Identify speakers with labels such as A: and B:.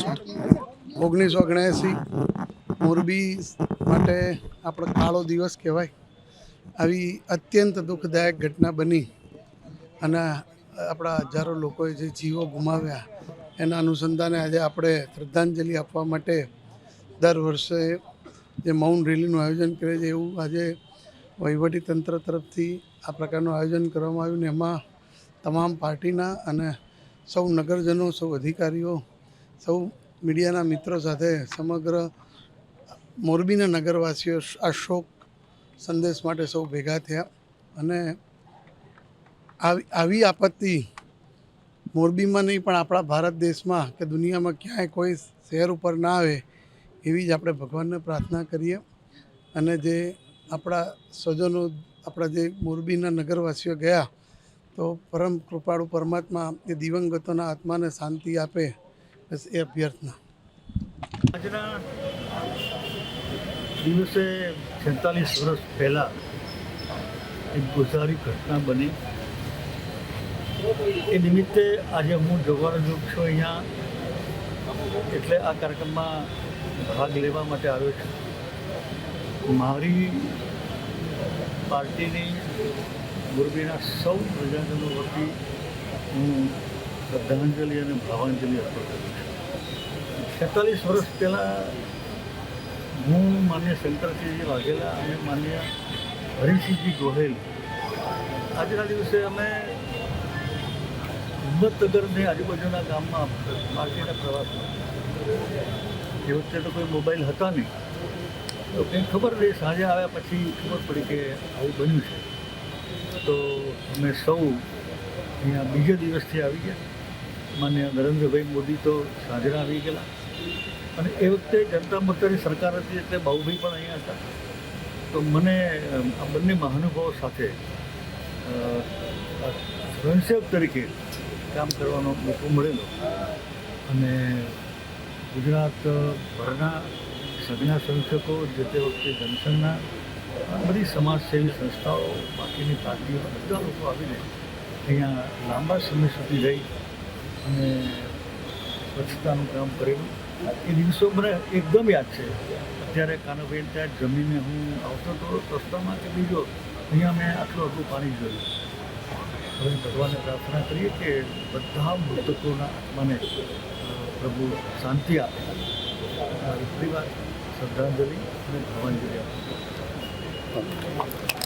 A: August ઓગણીસો ઓગણએંસી મોરબી માટે આપણો કાળો દિવસ કહેવાય. આવી અત્યંત દુઃખદાયક ઘટના બની અને આપણા હજારો લોકોએ જે જીવો ગુમાવ્યા એના અનુસંધાને આજે આપણે શ્રદ્ધાંજલિ આપવા માટે દર વર્ષે જે મૌન રેલીનું આયોજન કરે છે એવું આજે વહીવટી તંત્ર તરફથી આ પ્રકારનું આયોજન કરવામાં આવ્યું ને એમાં તમામ પાર્ટીના અને સૌ નગરજનો, સૌ અધિકારીઓ સૌ મીડિયાના મિત્રો સાથે સમગ્ર મોરબીના નગરવાસીઓ આ શોક સંદેશ માટે સૌ ભેગા થયા અને આવી આપત્તિ મોરબીમાં નહીં, પણ આપણા ભારત દેશમાં કે દુનિયામાં ક્યાંય કોઈ શહેર ઉપર ના આવે એવી જ આપણે ભગવાનને પ્રાર્થના કરીએ. અને જે આપણા સ્વજનો, આપણા જે મોરબીના નગરવાસીઓ ગયા, તો પરમ કૃપાળુ પરમાત્મા એ દિવંગતોના આત્માને શાંતિ આપે બસ એ અભ્યર્થના.
B: આજના દિવસે છેતાલીસ વર્ષ પહેલાં એક ગુજારી ઘટના બની. એ નિમિત્તે આજે હું જોવાનો જોગ છું અહીંયા. એટલે આ કાર્યક્રમમાં ભાગ લેવા માટે આવ્યો છું. મારી પાર્ટીની મોરબીના સૌ પ્રજાજનો વતી હું શ્રદ્ધાંજલિ અને ભાવાંજલિ અર્પણ કરી છે છેતાલીસ વર્ષ પહેલાં હું માન્ય શંકરસિંહજી વાઘેલા અને માન્ય હરિસિંહજી ગોહેલ આજના દિવસે અમે હિંમતનગરની આજુબાજુના ગામમાં માર્કેટના પ્રવાસમાં એ વખતે તો કોઈ મોબાઈલ હતા નહીં, તો કંઈ ખબર નહીં, સાંજે આવ્યા પછી ખબર પડી કે આવું બન્યું છે. તો અમે સૌ અહીંયા બીજા દિવસથી આવી ગયા. માન્ય નરેન્દ્રભાઈ મોદી તો સાંજના આવી ગયેલા. અને એ વખતે જનતા મોરચાની સરકાર હતી એટલે બાહુભાઈ પણ અહીંયા હતા. તો મને આ બંને મહાનુભાવો સાથે સ્વયંસેવક તરીકે કામ કરવાનો મોકો મળેલો. અને ગુજરાત ભરના સઘના સંસ્થકો જે તે વખતે જનસંઘના બધી સમાજસેવી સંસ્થાઓ, બાકીની પાર્ટીઓ, બધા લોકો આવીને અહીંયા લાંબા સમય સુધી રહી અને સ્વચ્છતાનું કામ કરેલું એ દિવસો મને એકદમ યાદ છે. અત્યારે કાનાભાઈ ત્યાં જમીને હું આવતો હતો રસ્તામાં કે બીજો, અહીંયા મેં આટલું આટલું પાણી જોયું. હવે ભગવાનને પ્રાર્થના કરીએ કે બધા મૃતકોના આત્માને પ્રભુ શાંતિ આપે. એટલી વાર શ્રદ્ધાંજલિ અને ભાવાંજલિ આપે.